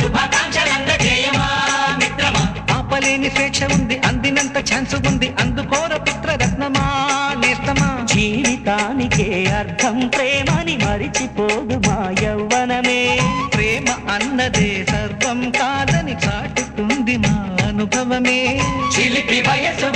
శుభాకాంక్షలందజేయమా మిత్రమా? ఆపలేని స్వేచ్ఛ ఉంది అందినంత ఛాన్స్ ఉంది అందుకోర పుత్రరత్నమా నేస్తమా? జీవితానికే అర్థం ప్రేమని మరిచిపోదు మా యవ్వనమే. ప్రేమ అన్నదే సర్వం కాదని చాటుతుంది మా అనుభవమే. చిలిపి వయసు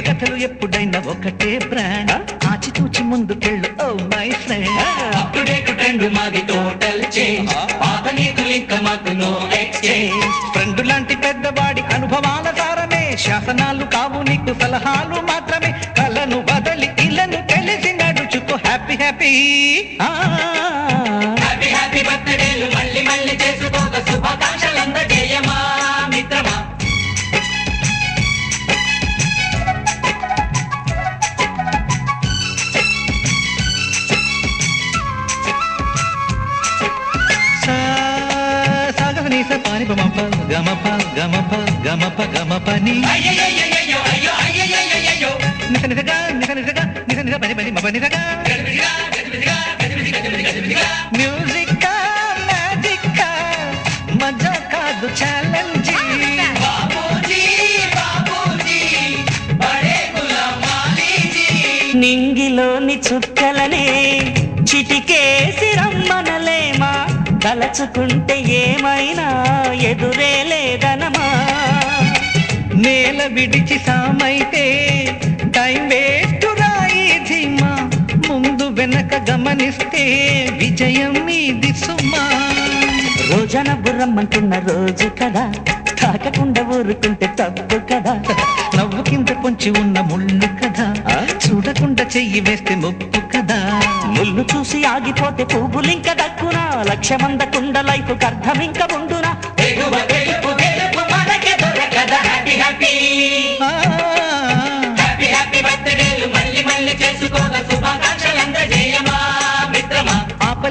కథలు ఎప్పుడైనా ఒకటే బ్రాండ్ ఆచితూచి ముందుకెళ్ళు ఓ my friend. Up to date trend మాది టోటల్ చేంజ్. పాత నీతులు ఇంకా మాకు నో ఎక్స్చేంజ్ ఫ్రెండ్ లాంటి పెద్దవాడి అనుభవాల సారమే. శాసనాలు కావు నీకు సలహాలు మాత్రమే. కలను బదలి ఇలను తెలిసి నడుచుకో. Happy happy. హ్యాపీ సాగనీస బమప గమప గమప గమప గమపని అయ్యయ్యయ్యయ్యో, అయ్యో అయ్యయ్యయ్యయ్యో. నిస నిసగా నిస నిసగా నిస నిస పని పని మప నిసగా మ్యూజిక్ మ్యాజిక్ మజా కాదు ఛాలెంజ్ నింగిలోని చుక్కలనే చిటికే తలచుకుంటే ఏమైనా ఎదురే లేదనమా? నేల విడిచి సామైతే టైం వేస్ట్ రాయి ధీమా. ముందు వెనక గమనిస్తే విజయం మీది సుమా. రోజన బుర్రమ్మంటున్న రోజు కదా తాకకుండా ఊరుకుంటే తప్పు కదా. నవ్వు కింద పొంచి ఉన్న ముళ్ళు కదా. చూడకుండా చెయ్యి వేస్తే ముప్పు కదా. ముళ్ళు చూసి ఆగిపోతే పువ్వులింక దక్కునా. లక్ష్యమందకుండా లైఫ్ అర్థం ఇంక ఉండునా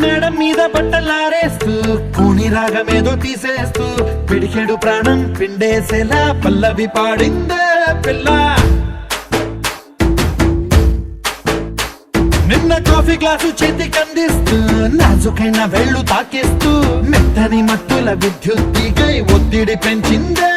మేడం మీద బట్టలారేస్తూ కూని రాగమేదో తీసేస్తూ పిడికెడు ప్రాణం పిండేసేలా పల్లవి పాడిందే పిల్ల. నిన్న కాఫీ గ్లాసు చేతికి అందిస్తూ నాజుకైన వెళ్ళు తాకేస్తూ మెత్తని మత్తుల విద్యుత్ దిగై ఒత్తిడి పెంచిందే